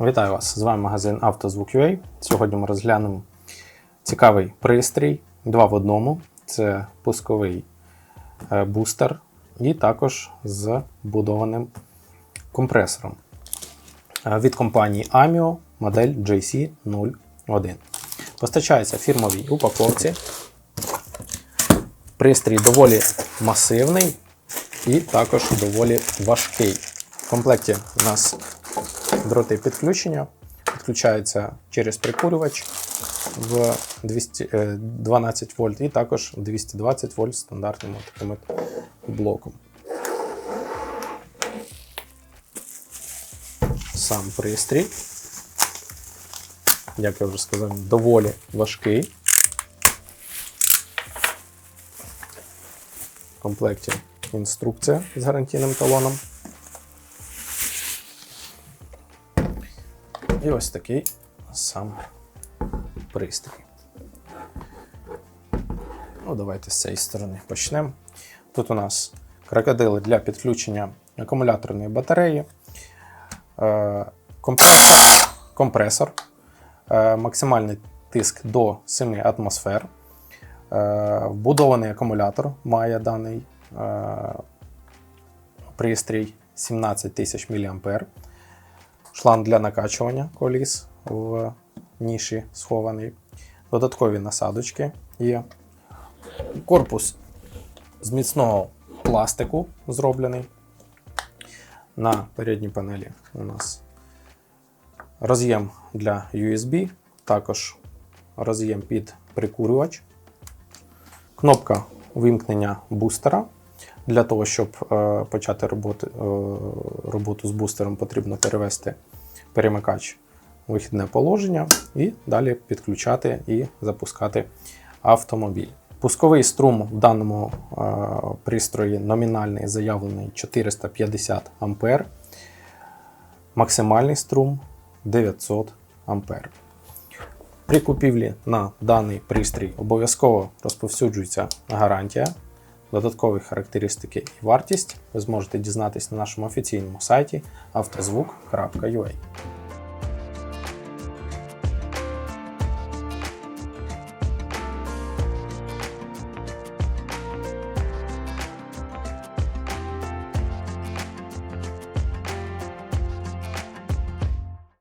Вітаю вас! З вами магазин «Автозвук.UA». Сьогодні ми розглянемо цікавий пристрій 2 в одному. Це пусковий е, бустер і також з будованим компресором Е, від компанії AMIO модель JC01. Постачається фірмовій упаковці. Пристрій доволі масивний і також доволі важкий. В комплекті у нас дроти підключення, підключаються через прикурювач в 200, е, 12 вольт і також 220 вольт стандартним таким блоком. Сам пристрій, як я вже сказав, доволі важкий. В комплекті інструкція з гарантійним талоном. І ось такий сам пристрій. Ну, давайте з цієї сторони почнемо. Тут у нас крокодили для підключення акумуляторної батареї, е, компресор, е, максимальний тиск до 7 атмосфер. Е, Вбудований акумулятор має даний пристрій 17 тисяч мА шланг для накачування коліс в ніші схований, додаткові насадочки є. Корпус з міцного пластику зроблений. На передній панелі у нас роз'єм для USB, також роз'єм під прикурювач, кнопка вимкнення бустера. Для того, щоб е, почати роботи, е, роботу з бустером, потрібно перевести перемикач у вихідне положення і далі підключати і запускати автомобіль. Пусковий струм в даному е, пристрої номінальний заявлений 450 А. Максимальний струм 900 А. При купівлі на даний пристрій обов'язково розповсюджується гарантія. Додаткові характеристики і вартість ви зможете дізнатись на нашому офіційному сайті автозвук.ua.